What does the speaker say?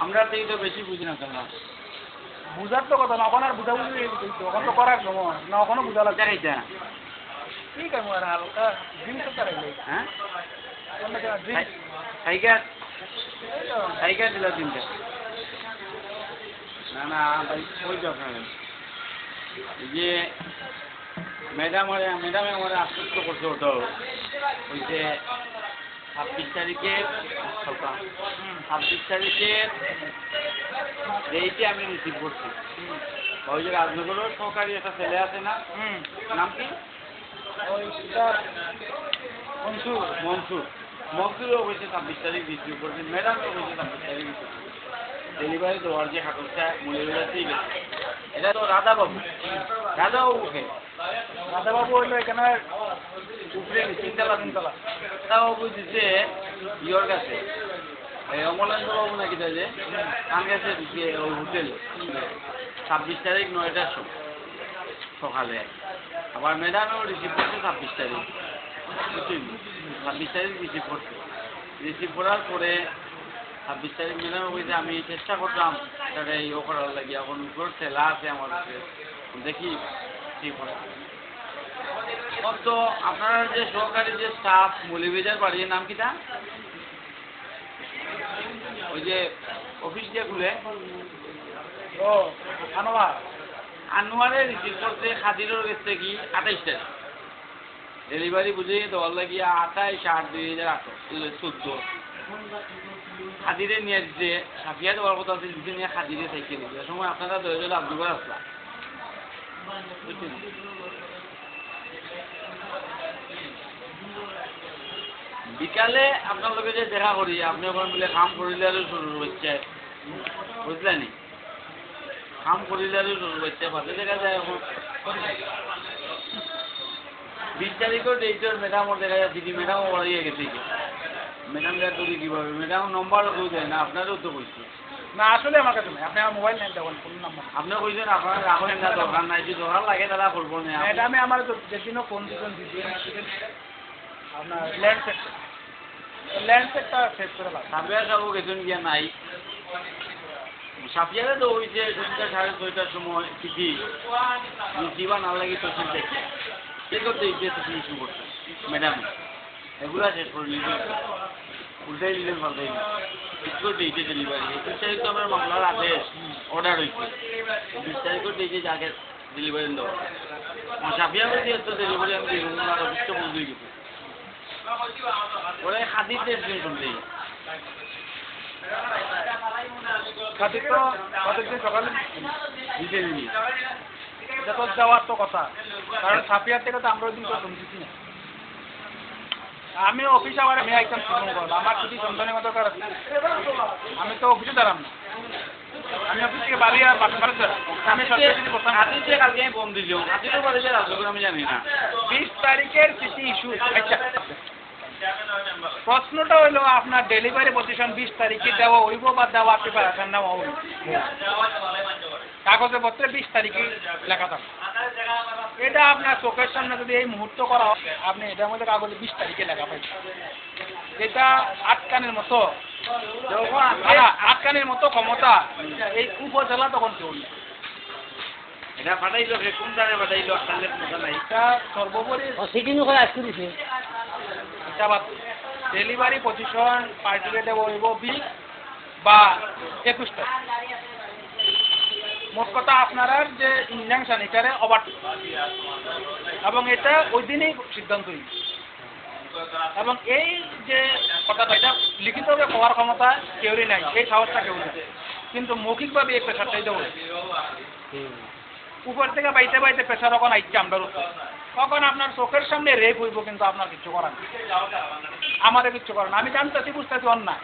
আমরা তো এইটা বেশি বুঝি না কেন? বুঝার তো কথা না এখন আর বুঝাবুঝি এখন তো করার সময় না ওখানে বুঝা লাগছে ঠিক আছে আর হালকা তো তার হ্যাঁ? টাইগার দিল তিনটা। না না ভাই ওই তো আপনার। যে ম্যাডাম ম্যাডামে আমার আশ্বস্ত করতে হতো ওই যে ছাব্বিশ তারিখে ছাব্বিশ তারিখে এইটি আমি রিসিভ করছি। ওই যে রাজনগরের সরকারি একটা ছেলে আছে না? নাম কি? মনসুর। মনসুর। মনসুরও হয়েছে ছাব্বিশ তারিখ রিসিভ করছে। ম্যাডামও হয়েছে ছাব্বিশ তারিখ ডেলিভারি দেওয়ার যে কাগজটা মূল্যবাড়ি গেছে। এটা তো রাধাবাবু। রাধাবাবুকে। রাধাবাবু হইল এখানে উপরে তিনতলা তিনতলা রাধাবাবু দিছে ইয়র কাছে। অমলেন্দ্র বাবু নাকি তাই যে? কান গেছে হোটেল। ছাব্বিশ তারিখ নয়টার সময়। সকালে। আবার ম্যাডামও রিসিভ করছে ছাব্বিশ তারিখ। ছাব্বিশ তারিখ রিসিভ করছে। রিসিভ করার পরে ছাব্বিশ তারিখ ম্যাডামে বলছে, আমি চেষ্টা করলাম। তাহলে ইয়ে করার লাগে এখন উপর ঠেলা আছে আমার দেখি ঠিক হয় তো আপনার যে সহকারী যে স্টাফ মলিবেজার বাড়ির নাম কিটা? ওই যে অফিস যে খুলে। ও আনোয়ার। আনোয়ারে রিসিভ করতে খাদিরের কাছে কি আঠাইশ তারিখ ডেলিভারি বুঝে দেওয়ার লাগিয়া আঠাইশ আট দুই হাজার আঠারো চোদ্দ। খাদিরে নিয়ে দিতে সাফিয়া দেওয়ার কথা আছে দিতে নিয়ে খাদিরে থেকে দিতে সময় আপনারা দয়া করে আব্দুল আসলা বুঝছেন? বিকালে আপনার লগে যে দেখা করি আপনি ওখানে বলে কাম করিলে আর শুরু হচ্ছে বুঝলেনি? কাম করিলে আর শুরু হচ্ছে ভালো দেখা যায় এখন। বিশ তারিখের ডেটর ম্যাডামও দেখা যায় দিদি ম্যাডামও বাড়িয়ে গেছে ম্যাডাম যা করি কীভাবে? ম্যাডাম নম্বরও কেউ দেয় না আপনারও তো কইছে। না আসলে আমার কাছে নাই। আপনি আমার মোবাইল নেন দেখুন ফোন নাম্বার আপনি কইছেন আপনার রাখেন না দরকার নাই। যদি দরকার লাগে তারা করব না। ম্যাডামে আমার যেদিনও ফোন দিয়েছেন দিদি আপনার গেছেন গিয়া নাই। ওই যে সন্ধ্যা সাড়ে সময় তো চিন্তা ম্যাডাম শেষ উল্টাই ডেলিভারি তো আমার মামলার আদেশ অর্ডার হয়েছে। বিশ তারিখও দিয়েছে আগে ডেলিভারি দেওয়া। সাফিয়া বলছি ডেলিভারি আমি দিব অফিসটা বুঝতে গেছি। ওরা খাদিতে শুনতে খাতির সকালে দিতে দিবি। এটা তো যাওয়ার তো কথা। কারণ সাপিয়ার থেকে তো আমরা ওই দিন তো শুনতেছি না। আমি অফিসে আবার আমি আইতাম শ্রীমঙ্গল আমার যদি সন্ধানের মতো আছে আমি তো অফিসে দাঁড়াম না। আমি অফিস থেকে বাড়ি আর বাসা বাড়ি আমি সরকারি করতাম কালকে আমি রাজনগর আমি জানি না। বিশ তারিখের চিঠি ইস্যু। আচ্ছা। প্রশ্নটা হইল আপনার ডেলিভারি পজিশন বিশ তারিখে দেওয়া হইব বা দেওয়া প্রিপারেশন নেওয়া হইব? কাগজে পত্রে বিশ তারিখে লেখা থাকে এটা আপনার চোখের সামনে যদি এই মুহূর্ত করা হয় আপনি এটার মধ্যে কাগজে বিশ তারিখে লেখা পাইছেন এটা আটকানের মতো আটকানের মতো ক্ষমতা এই উপজেলা তখন কেউ নেই। এটা পাঠাইলো সে কোন জানে পাঠাইলো? সর্বোপরি সিটিং করে আসতে দিছে। হিসাবাত ডেলিভারি পজিশন পার্টিকে দেব হইব বিশ বা একুশ মোট কথা আপনার যে ইঞ্জাংশন এটারে ওভার এবং এটা ওই দিনই সিদ্ধান্ত এবং এই যে কথাটা এটা লিখিতভাবে হওয়ার ক্ষমতা কেউরই নাই এই সাহসটা কেউ নেই। কিন্তু মৌখিকভাবে এই প্রেশারটাই দেবো। উপর থেকে বাইতে বাইতে প্রেশার কখন আইচ্ছে আমরা তখন আপনার চোখের সামনে রেপ হইব কিন্তু আপনার কিছু করার। আমাদের কিচ্ছু করার আমি জানতেছি, বুঝতেছি অন্যায়